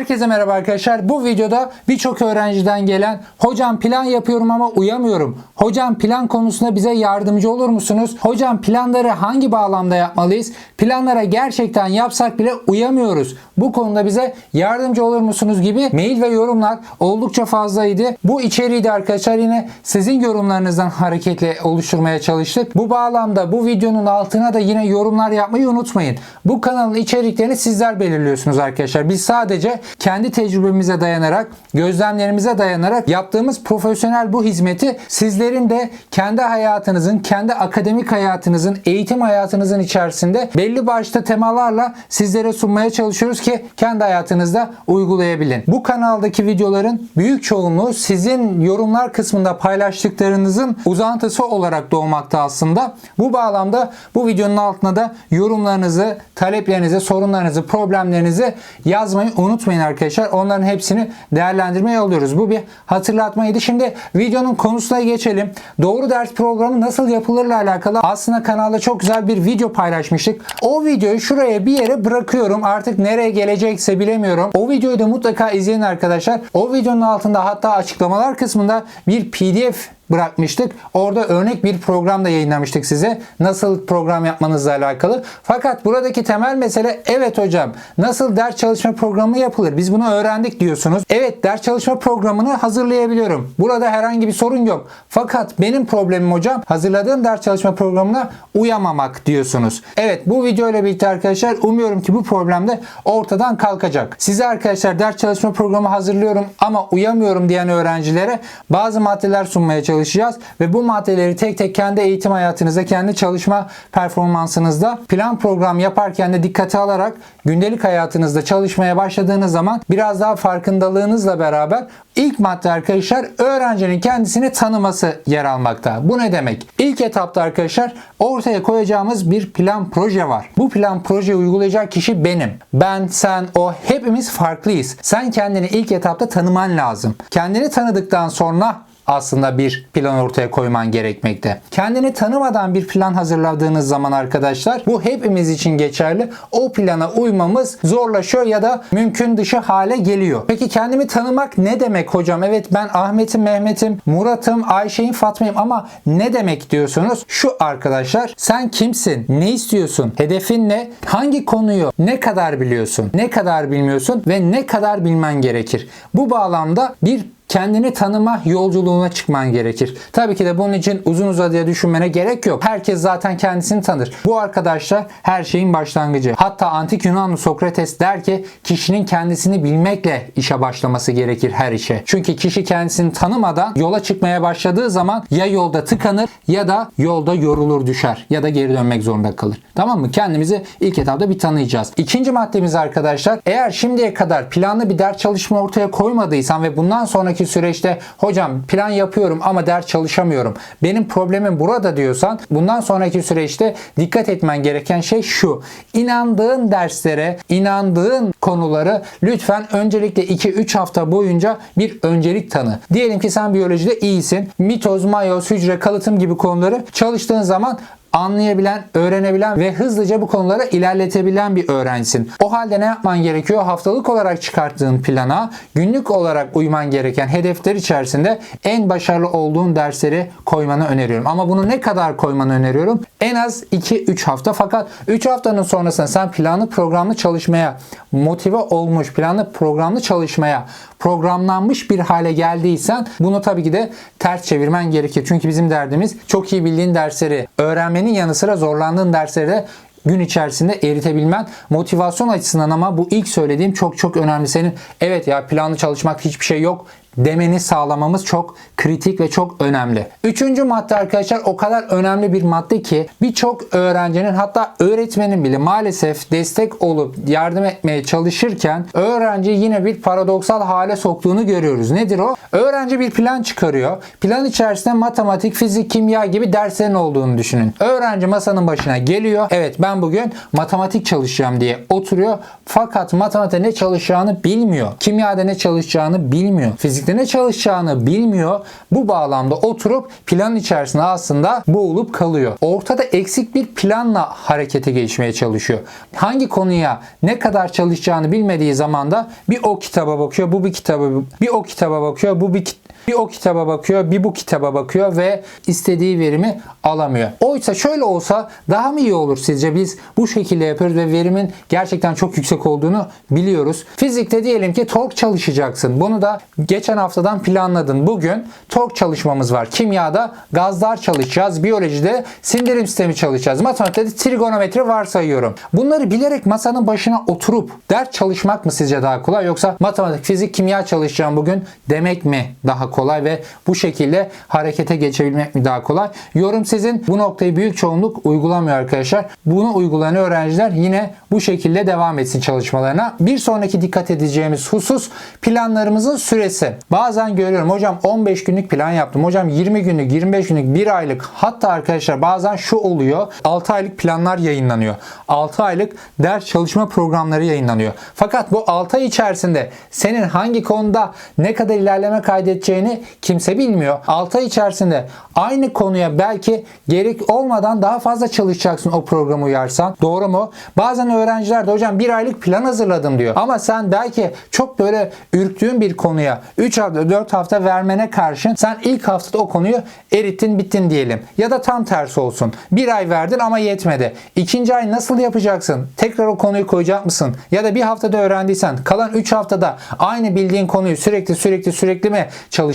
Herkese merhaba arkadaşlar. Bu videoda birçok öğrenciden gelen hocam plan yapıyorum ama uyamıyorum. Hocam plan konusunda bize yardımcı olur musunuz? Hocam planları hangi bağlamda yapmalıyız? Planlara gerçekten yapsak bile uyamıyoruz. Bu konuda bize yardımcı olur musunuz gibi mail ve yorumlar oldukça fazlaydı. Bu içeriği de arkadaşlar yine sizin yorumlarınızdan hareketle oluşturmaya çalıştık. Bu bağlamda bu videonun altına da yine yorumlar yapmayı unutmayın. Bu kanalın içeriklerini sizler belirliyorsunuz arkadaşlar. Biz sadece kendi tecrübemize dayanarak, gözlemlerimize dayanarak yaptığımız profesyonel bu hizmeti sizlerin de kendi hayatınızın, kendi akademik hayatınızın, eğitim hayatınızın içerisinde belli başlı temalarla sizlere sunmaya çalışıyoruz ki kendi hayatınızda uygulayabilin. Bu kanaldaki videoların büyük çoğunluğu sizin yorumlar kısmında paylaştıklarınızın uzantısı olarak doğmakta aslında. Bu bağlamda bu videonun altına da yorumlarınızı, taleplerinizi, sorunlarınızı, problemlerinizi yazmayı unutmayın arkadaşlar. Onların hepsini değerlendirmeye alıyoruz. Bu bir hatırlatmaydı. Şimdi videonun konusuna geçelim. Doğru ders programı nasıl yapılırla alakalı aslında kanalda çok güzel bir video paylaşmıştık. O videoyu şuraya bir yere bırakıyorum. Artık nereye gelecekse bilemiyorum. O videoyu da mutlaka izleyin arkadaşlar. O videonun altında hatta açıklamalar kısmında bir PDF bırakmıştık. Orada örnek bir program da yayınlamıştık size. Nasıl program yapmanızla alakalı. Fakat buradaki temel mesele evet hocam nasıl ders çalışma programı yapılır? Biz bunu öğrendik diyorsunuz. Evet ders çalışma programını hazırlayabiliyorum. Burada herhangi bir sorun yok. Fakat benim problemim hocam hazırladığım ders çalışma programına uyamamak diyorsunuz. Evet bu video ile birlikte arkadaşlar umuyorum ki bu problem de ortadan kalkacak. Size arkadaşlar ders çalışma programı hazırlıyorum ama uyamıyorum diyen öğrencilere bazı maddeler sunmaya çalışacağız ve bu maddeleri tek tek kendi eğitim hayatınızda, kendi çalışma performansınızda plan program yaparken de dikkate alarak gündelik hayatınızda çalışmaya başladığınız zaman biraz daha farkındalığınızla beraber ilk madde arkadaşlar öğrencinin kendisini tanıması yer almakta. Bu ne demek? İlk etapta arkadaşlar ortaya koyacağımız bir plan proje var. Bu plan projeyi uygulayacak kişi benim. Ben, sen, o hepimiz farklıyız. Sen kendini ilk etapta tanıman lazım. Kendini tanıdıktan sonra aslında bir plan ortaya koyman gerekmekte. Kendini tanımadan bir plan hazırladığınız zaman arkadaşlar bu hepimiz için geçerli. O plana uymamız zorlaşıyor ya da mümkün dışı hale geliyor. Peki kendimi tanımak ne demek hocam? Evet ben Ahmet'im, Mehmet'im, Murat'ım, Ayşe'yim, Fatma'yım ama ne demek diyorsunuz? Şu arkadaşlar sen kimsin? Ne istiyorsun? Hedefin ne? Hangi konuyu ne kadar biliyorsun? Ne kadar bilmiyorsun ve ne kadar bilmen gerekir? Bu bağlamda bir kendini tanıma yolculuğuna çıkman gerekir. Tabii ki de bunun için uzun uzadıya düşünmene gerek yok. Herkes zaten kendisini tanır. Bu arkadaşlar her şeyin başlangıcı. Hatta antik Yunanlı Sokrates der ki kişinin kendisini bilmekle işe başlaması gerekir her işe. Çünkü kişi kendisini tanımadan yola çıkmaya başladığı zaman ya yolda tıkanır ya da yolda yorulur düşer ya da geri dönmek zorunda kalır. Tamam mı? Kendimizi ilk etapta bir tanıyacağız. İkinci maddemiz arkadaşlar eğer şimdiye kadar planlı bir ders çalışma ortaya koymadıysan ve bundan sonraki süreçte hocam plan yapıyorum ama ders çalışamıyorum. Benim problemim burada diyorsan bundan sonraki süreçte dikkat etmen gereken şey şu. İnandığın derslere, inandığın konuları lütfen öncelikle 2-3 hafta boyunca bir öncelik tanı. Diyelim ki sen biyolojide iyisin. Mitoz, mayoz, hücre, kalıtım gibi konuları çalıştığın zaman anlayabilen, öğrenebilen ve hızlıca bu konuları ilerletebilen bir öğrencisin. O halde ne yapman gerekiyor? Haftalık olarak çıkarttığın plana, günlük olarak uyman gereken hedefler içerisinde en başarılı olduğun dersleri koymanı öneriyorum. Ama bunu ne kadar koymanı öneriyorum? En az 2-3 hafta fakat 3 haftanın sonrasında sen planlı programlı çalışmaya motive olmuş, planlı programlı çalışmaya programlanmış bir hale geldiysen bunu tabii ki de ters çevirmen gerekir. Çünkü bizim derdimiz çok iyi bildiğin dersleri öğrenmenin yanı sıra zorlandığın dersleri de gün içerisinde eritebilmen motivasyon açısından ama bu ilk söylediğim çok çok önemli. Senin evet ya planlı çalışmak hiçbir şey yok demeni sağlamamız çok kritik ve çok önemli. Üçüncü madde arkadaşlar o kadar önemli bir madde ki birçok öğrencinin hatta öğretmenin bile maalesef destek olup yardım etmeye çalışırken öğrenci yine bir paradoksal hale soktuğunu görüyoruz. Nedir o? Öğrenci bir plan çıkarıyor. Plan içerisinde matematik, fizik, kimya gibi derslerin olduğunu düşünün. Öğrenci masanın başına geliyor. Evet ben bugün matematik çalışacağım diye oturuyor. Fakat matematikte ne çalışacağını bilmiyor. Kimyada ne çalışacağını bilmiyor. Fizik fizikte ne çalışacağını bilmiyor. Bu bağlamda oturup planın içerisinde aslında boğulup kalıyor. Ortada eksik bir planla harekete geçmeye çalışıyor. Hangi konuya ne kadar çalışacağını bilmediği zaman da bir o kitaba bakıyor, bu bir kitaba bir o kitaba bakıyor, bu bir bir o kitaba bakıyor, bir bu kitaba bakıyor ve istediği verimi alamıyor. Oysa şöyle olsa daha mı iyi olur sizce? Biz bu şekilde yapıyoruz ve verimin gerçekten çok yüksek olduğunu biliyoruz. Fizikte diyelim ki tork çalışacaksın. Bunu da geçen haftadan planladın. Bugün tork çalışmamız var. Kimyada gazlar çalışacağız. Biyolojide sindirim sistemi çalışacağız. Matematikte trigonometri varsayıyorum. Bunları bilerek masanın başına oturup ders çalışmak mı sizce daha kolay yoksa matematik, fizik, kimya çalışacağım bugün demek mi daha kolay ve bu şekilde harekete geçebilmek mi daha kolay? Yorum sizin. Bu noktayı büyük çoğunluk uygulamıyor arkadaşlar. Bunu uygulayan öğrenciler yine bu şekilde devam etsin çalışmalarına. Bir sonraki dikkat edeceğimiz husus planlarımızın süresi. Bazen görüyorum hocam 15 günlük plan yaptım. Hocam 20 günlük, 25 günlük, 1 aylık hatta arkadaşlar bazen şu oluyor. 6 aylık planlar yayınlanıyor. 6 aylık ders çalışma programları yayınlanıyor. Fakat bu 6 ay içerisinde senin hangi konuda ne kadar ilerleme kaydedeceğini kimse bilmiyor. 6 ay içerisinde aynı konuya belki gerek olmadan daha fazla çalışacaksın o programı uyarsan. Doğru mu? Bazen öğrenciler de hocam bir aylık plan hazırladım diyor. Ama sen belki çok böyle ürktüğün bir konuya 3 hafta 4 hafta vermene karşın sen ilk haftada o konuyu erittin bittin diyelim. Ya da tam tersi olsun. Bir ay verdin ama yetmedi. İkinci ay nasıl yapacaksın? Tekrar o konuyu koyacak mısın? Ya da bir haftada öğrendiysen kalan 3 haftada aynı bildiğin konuyu sürekli sürekli sürekli mi çalışacaksın?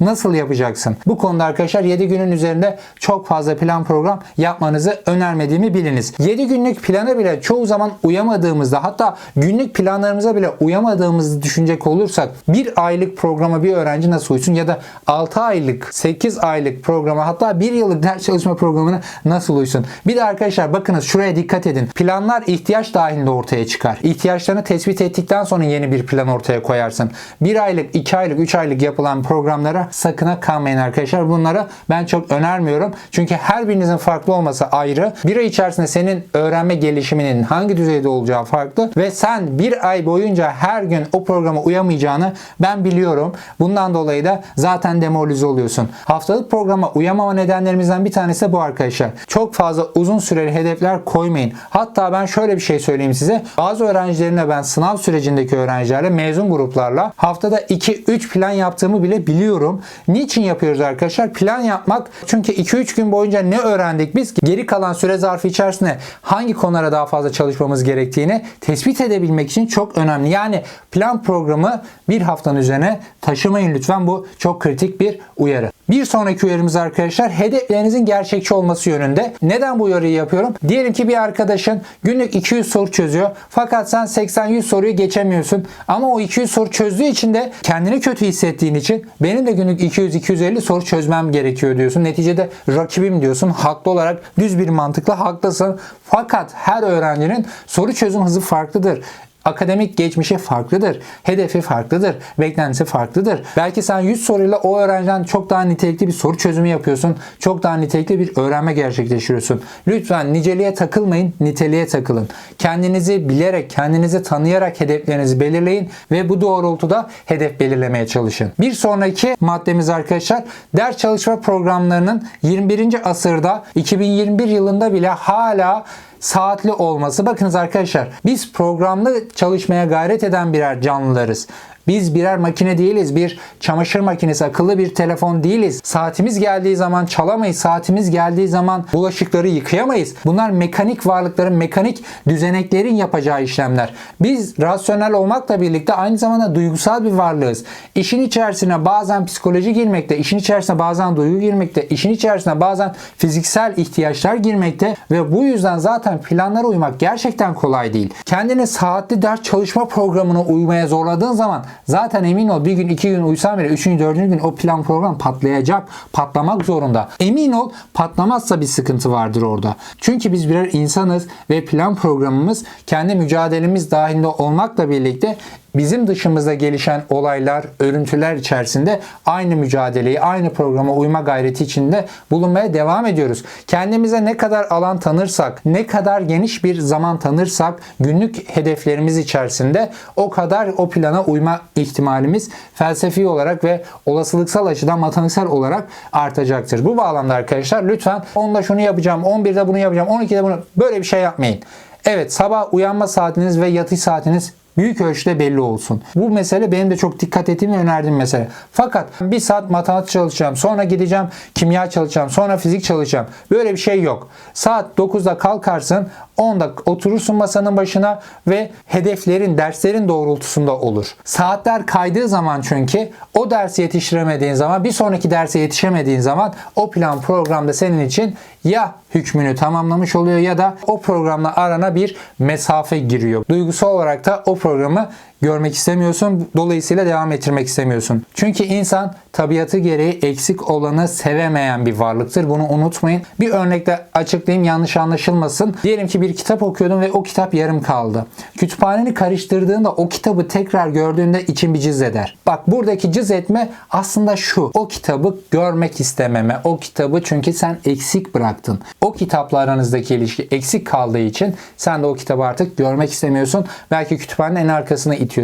Nasıl yapacaksın? Bu konuda arkadaşlar 7 günün üzerinde çok fazla plan program yapmanızı önermediğimi biliniz. 7 günlük plana bile çoğu zaman uyamadığımızda hatta günlük planlarımıza bile uyamadığımızı düşünecek olursak bir aylık programa bir öğrenci nasıl uysun ya da 6 aylık 8 aylık programa hatta 1 yıllık ders çalışma programına nasıl uysun? Bir de arkadaşlar bakınız şuraya dikkat edin. Planlar ihtiyaç dahilinde ortaya çıkar. İhtiyaçlarını tespit ettikten sonra yeni bir plan ortaya koyarsın. 1 aylık, 2 aylık, 3 aylık yapılan programlara sakına kalmayın arkadaşlar. Bunlara ben çok önermiyorum. Çünkü her birinizin farklı olması ayrı. Bir ay içerisinde senin öğrenme gelişiminin hangi düzeyde olacağı farklı ve sen bir ay boyunca her gün o programa uyamayacağını ben biliyorum. Bundan dolayı da zaten demoralize oluyorsun. Haftalık programa uyamama nedenlerimizden bir tanesi de bu arkadaşlar. Çok fazla uzun süreli hedefler koymayın. Hatta ben şöyle bir şey söyleyeyim size. Bazı öğrencilerimle ben sınav sürecindeki öğrencilerle mezun gruplarla haftada 2-3 plan yaptığımı bile biliyorum. Niçin yapıyoruz arkadaşlar? Plan yapmak çünkü 2-3 gün boyunca ne öğrendik biz? Geri kalan süre zarfı içerisinde hangi konulara daha fazla çalışmamız gerektiğini tespit edebilmek için çok önemli. Yani plan programı bir haftanın üzerine taşımayın lütfen. Bu çok kritik bir uyarı. Bir sonraki uyarımız arkadaşlar hedeflerinizin gerçekçi olması yönünde. Neden bu uyarıyı yapıyorum? Diyelim ki bir arkadaşın günlük 200 soru çözüyor. Fakat sen 80-100 soruyu geçemiyorsun. Ama o 200 soru çözdüğü için de kendini kötü hissettiğin için benim de günlük 200-250 soru çözmem gerekiyor diyorsun. Neticede rakibim diyorsun. Haklı olarak düz bir mantıkla haklısın. Fakat her öğrencinin soru çözüm hızı farklıdır. Akademik geçmişi farklıdır. Hedefi farklıdır. Beklentisi farklıdır. Belki sen 100 soruyla o öğrenciden çok daha nitelikli bir soru çözümü yapıyorsun. Çok daha nitelikli bir öğrenme gerçekleştiriyorsun. Lütfen niceliğe takılmayın, niteliğe takılın. Kendinizi bilerek, kendinizi tanıyarak hedeflerinizi belirleyin ve bu doğrultuda hedef belirlemeye çalışın. Bir sonraki maddemiz arkadaşlar ders çalışma programlarının 21. asırda 2021 yılında bile hala saatli olması. Bakınız arkadaşlar biz programlı çalışmaya gayret eden birer canlılarız. Biz birer makine değiliz. Bir çamaşır makinesi, akıllı bir telefon değiliz. Saatimiz geldiği zaman çalamayız. Saatimiz geldiği zaman bulaşıkları yıkayamayız. Bunlar mekanik varlıkların, mekanik düzeneklerin yapacağı işlemler. Biz rasyonel olmakla birlikte aynı zamanda duygusal bir varlığız. İşin içerisine bazen psikoloji girmekte, işin içerisine bazen duygu girmekte, işin içerisine bazen fiziksel ihtiyaçlar girmekte ve bu yüzden zaten planlara uymak gerçekten kolay değil. Kendini saatli ders çalışma programına uymaya zorladığın zaman zaten emin ol bir gün iki gün uysan bile üçüncü dördüncü gün o plan program patlayacak. Patlamak zorunda. Emin ol patlamazsa bir sıkıntı vardır orada. Çünkü biz birer insanız ve plan programımız kendi mücadelemiz dahilinde olmakla birlikte bizim dışımızda gelişen olaylar, örüntüler içerisinde aynı mücadeleyi, aynı programa uyma gayreti içinde bulunmaya devam ediyoruz. Kendimize ne kadar alan tanırsak, ne kadar geniş bir zaman tanırsak günlük hedeflerimiz içerisinde o kadar o plana uyma ihtimalimiz felsefi olarak ve olasılıksal açıdan matematiksel olarak artacaktır. Bu bağlamda arkadaşlar lütfen 10'da şunu yapacağım, 11'de bunu yapacağım, 12'de bunu böyle bir şey yapmayın. Evet sabah uyanma saatiniz ve yatış saatiniz büyük ölçüde belli olsun. Bu mesele benim de çok dikkat ettiğim ve önerdiğim mesele. Fakat bir saat matematik çalışacağım, sonra gideceğim kimya çalışacağım, sonra fizik çalışacağım. Böyle bir şey yok. Saat 9'da kalkarsın, 10'da oturursun masanın başına ve hedeflerin, derslerin doğrultusunda olur. Saatler kaydığı zaman çünkü o dersi yetiştiremediğin zaman, bir sonraki derse yetişemediğin zaman o plan programda senin için ya hükmünü tamamlamış oluyor ya da o programla arana bir mesafe giriyor. Duygusal olarak da o programı görmek istemiyorsun. Dolayısıyla devam ettirmek istemiyorsun. Çünkü insan tabiatı gereği eksik olanı sevemeyen bir varlıktır. Bunu unutmayın. Bir örnekle açıklayayım yanlış anlaşılmasın. Diyelim ki bir kitap okuyordun ve o kitap yarım kaldı. Kütüphaneni karıştırdığında o kitabı tekrar gördüğünde için bir cız eder. Bak buradaki cız etme aslında şu. O kitabı görmek istememe. O kitabı çünkü sen eksik bıraktın. O kitapla aranızdaki ilişki eksik kaldığı için sen de o kitabı artık görmek istemiyorsun. Belki kütüphanenin en arkasına itiyorsun.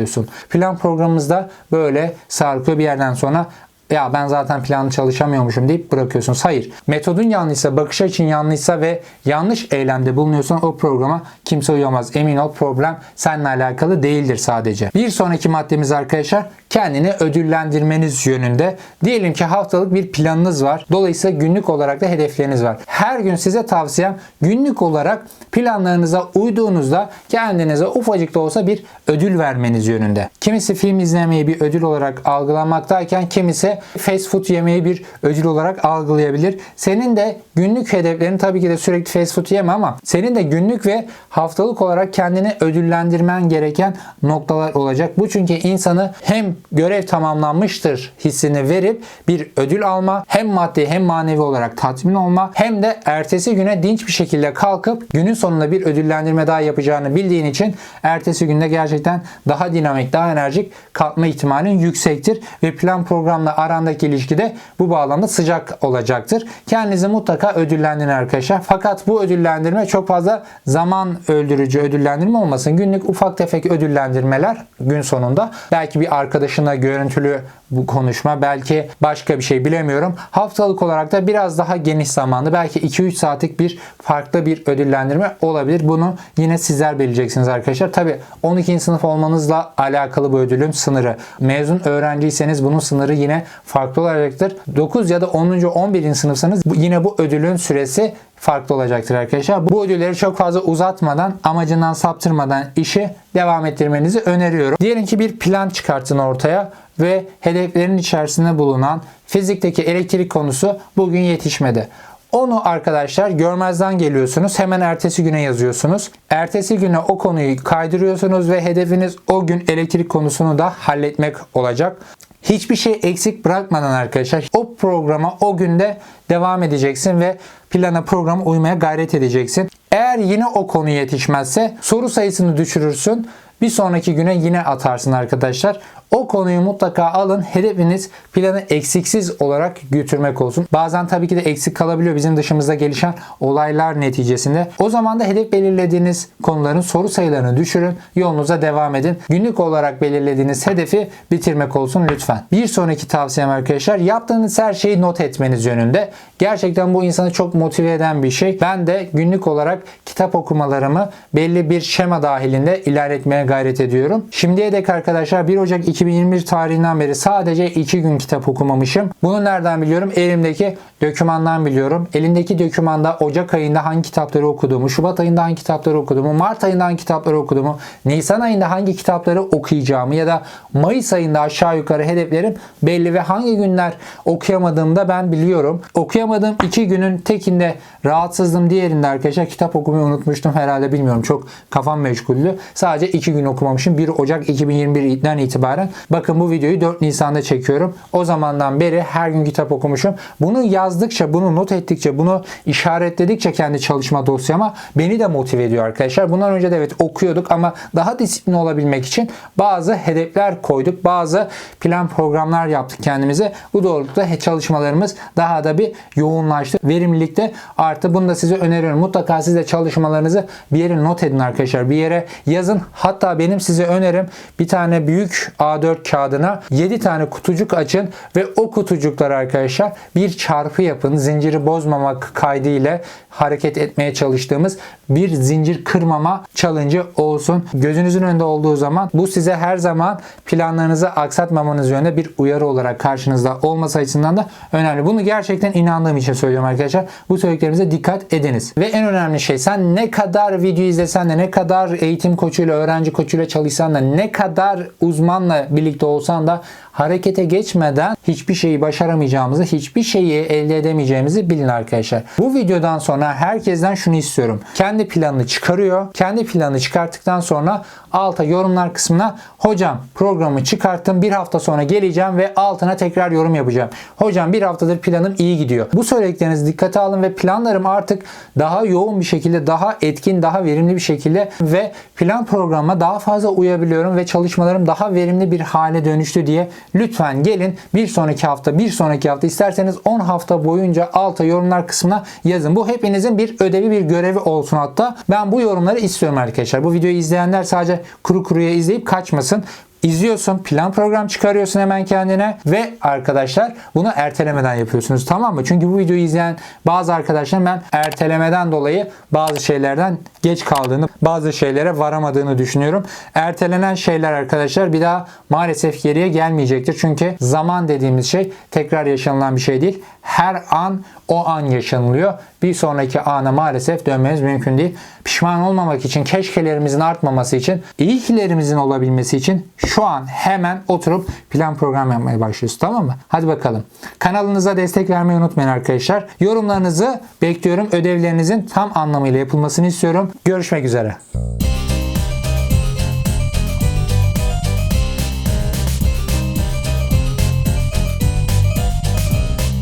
Plan programımızda böyle sarkıyor bir yerden sonra ya ben zaten planlı çalışamıyormuşum deyip bırakıyorsunuz. Hayır. Metodun yanlışsa, bakış açın yanlışsa ve yanlış eylemde bulunuyorsan o programa kimse uyamaz. Emin ol problem seninle alakalı değildir sadece. Bir sonraki maddemiz arkadaşlar kendini ödüllendirmeniz yönünde. Diyelim ki haftalık bir planınız var. Dolayısıyla günlük olarak da hedefleriniz var. Her gün size tavsiyem günlük olarak planlarınıza uyduğunuzda kendinize ufacık da olsa bir ödül vermeniz yönünde. Kimisi film izlemeyi bir ödül olarak algılamaktayken kimisi fast food yemeyi bir ödül olarak algılayabilir. Senin de günlük hedeflerin tabii ki de sürekli fast food yeme ama senin de günlük ve haftalık olarak kendini ödüllendirmen gereken noktalar olacak. Bu çünkü insanı hem görev tamamlanmıştır hissini verip bir ödül alma hem maddi hem manevi olarak tatmin olma hem de ertesi güne dinç bir şekilde kalkıp günün sonunda bir ödüllendirme daha yapacağını bildiğin için ertesi günde gerçekten daha dinamik, daha enerjik kalkma ihtimalin yüksektir ve plan programla arandaki ilişki de bu bağlamda sıcak olacaktır. Kendinizi mutlaka ödüllendirin arkadaşlar. Fakat bu ödüllendirme çok fazla zaman öldürücü ödüllendirme olmasın. Günlük ufak tefek ödüllendirmeler gün sonunda belki bir arkadaşına görüntülü bu konuşma belki başka bir şey bilemiyorum. Haftalık olarak da biraz daha geniş zamanlı belki 2-3 saatlik bir farklı bir ödüllendirme olabilir. Bunu yine sizler belirleyeceksiniz arkadaşlar. Tabi 12. sınıf olmanızla alakalı bu ödülün sınırı. Mezun öğrenciyseniz bunun sınırı yine farklı olacaktır. 9 ya da 10. 11. sınıfsanız yine bu ödülün süresi farklı olacaktır arkadaşlar. Bu ödülleri çok fazla uzatmadan, amacından saptırmadan işi devam ettirmenizi öneriyorum. Diyelim ki bir plan çıkartın ortaya ve hedeflerin içerisinde bulunan fizikteki elektrik konusu bugün yetişmedi. Onu arkadaşlar görmezden geliyorsunuz. Hemen ertesi güne yazıyorsunuz. Ertesi güne o konuyu kaydırıyorsunuz ve hedefiniz o gün elektrik konusunu da halletmek olacak. Hiçbir şey eksik bırakmadan arkadaşlar o programa o günde devam edeceksin ve plana programa uymaya gayret edeceksin. Eğer yine o konu yetişmezse soru sayısını düşürürsün. Bir sonraki güne yine atarsın arkadaşlar. O konuyu mutlaka alın. Hedefiniz planı eksiksiz olarak götürmek olsun. Bazen tabii ki de eksik kalabiliyor bizim dışımızda gelişen olaylar neticesinde. O zaman da hedef belirlediğiniz konuların soru sayılarını düşürün. Yolunuza devam edin. Günlük olarak belirlediğiniz hedefi bitirmek olsun lütfen. Bir sonraki tavsiyem arkadaşlar yaptığınız her şeyi not etmeniz yönünde. Gerçekten bu insanı çok motive eden bir şey. Ben de günlük olarak kitap okumalarımı belli bir şema dahilinde ilerletmeye gayret ediyorum. Şimdiye dek arkadaşlar 1 Ocak 2021 tarihinden beri sadece 2 gün kitap okumamışım. Bunu nereden biliyorum? Elimdeki dokümandan biliyorum. Elindeki dokümanda Ocak ayında hangi kitapları okuduğumu, Şubat ayında hangi kitapları okuduğumu, Mart ayında hangi kitapları okuduğumu, Nisan ayında hangi kitapları okuyacağımı ya da Mayıs ayında aşağı yukarı hedeflerim belli ve hangi günler okuyamadığımı da ben biliyorum. Okuyamadığım 2 günün tekinde rahatsızdım. Diğerinde arkadaşlar kitap okumayı unutmuştum herhalde bilmiyorum. Çok kafam meşguldü. Sadece 2 gün okumamışım. 1 Ocak 2021'den itibaren Bakın bu videoyu 4 Nisan'da çekiyorum. O zamandan beri her gün kitap okumuşum. Bunu yazdıkça, bunu not ettikçe, bunu işaretledikçe kendi çalışma dosyama beni de motive ediyor arkadaşlar. Bundan önce de evet okuyorduk ama daha disiplin olabilmek için bazı hedefler koyduk. Bazı plan programlar yaptık kendimize. Bu doğrultuda çalışmalarımız daha da bir yoğunlaştı. Verimlilikte arttı. Bunu da size öneriyorum. Mutlaka siz de çalışmalarınızı bir yere not edin arkadaşlar. Bir yere yazın. Hatta benim size önerim bir tane büyük A4 kağıdına 7 tane kutucuk açın ve o kutucuklara arkadaşlar bir çarpı yapın. Zinciri bozmamak kaydıyla hareket etmeye çalıştığımız bir zincir kırmama challenge olsun. Gözünüzün önünde olduğu zaman bu size her zaman planlarınızı aksatmamanız yönünde bir uyarı olarak karşınızda olması açısından da önemli. Bunu gerçekten inandığım için söylüyorum arkadaşlar. Bu söylediklerimize dikkat ediniz. Ve en önemli şey sen ne kadar video izlesen de ne kadar eğitim koçuyla, öğrenci koçuyla çalışsan da ne kadar uzmanla birlikte olsan da harekete geçmeden hiçbir şeyi başaramayacağımızı, hiçbir şeyi elde edemeyeceğimizi bilin arkadaşlar. Bu videodan sonra herkesten şunu istiyorum. Kendi planını çıkarıyor. Kendi planını çıkarttıktan sonra alta yorumlar kısmına hocam programı çıkarttım bir hafta sonra geleceğim ve altına tekrar yorum yapacağım. Hocam bir haftadır planım iyi gidiyor. Bu söylediklerinizi dikkate alın ve planlarım artık daha yoğun bir şekilde, daha etkin, daha verimli bir şekilde ve plan programıma daha fazla uyabiliyorum ve çalışmalarım daha verimli bir hale dönüştü diye lütfen gelin bir sonraki hafta, bir sonraki hafta isterseniz 10 hafta boyunca alta yorumlar kısmına yazın. Bu hepinizin bir ödevi, bir görevi olsun hatta. Ben bu yorumları istiyorum arkadaşlar. Bu videoyu izleyenler sadece kuru kuruya izleyip kaçmasın. İzliyorsun, plan program çıkarıyorsun hemen kendine ve arkadaşlar bunu ertelemeden yapıyorsunuz tamam mı? Çünkü bu videoyu izleyen bazı arkadaşlar ben ertelemeden dolayı bazı şeylerden geç kaldığını, bazı şeylere varamadığını düşünüyorum. Ertelenen şeyler arkadaşlar bir daha maalesef geriye gelmeyecektir. Çünkü zaman dediğimiz şey tekrar yaşanılan bir şey değil. Her an o an yaşanılıyor. Bir sonraki ana maalesef dönmemiz mümkün değil. Pişman olmamak için, keşkelerimizin artmaması için, iyikilerimizin olabilmesi için şu an hemen oturup plan program yapmaya başlıyoruz. Tamam mı? Hadi bakalım. Kanalınıza destek vermeyi unutmayın arkadaşlar. Yorumlarınızı bekliyorum. Ödevlerinizin tam anlamıyla yapılmasını istiyorum. Görüşmek üzere.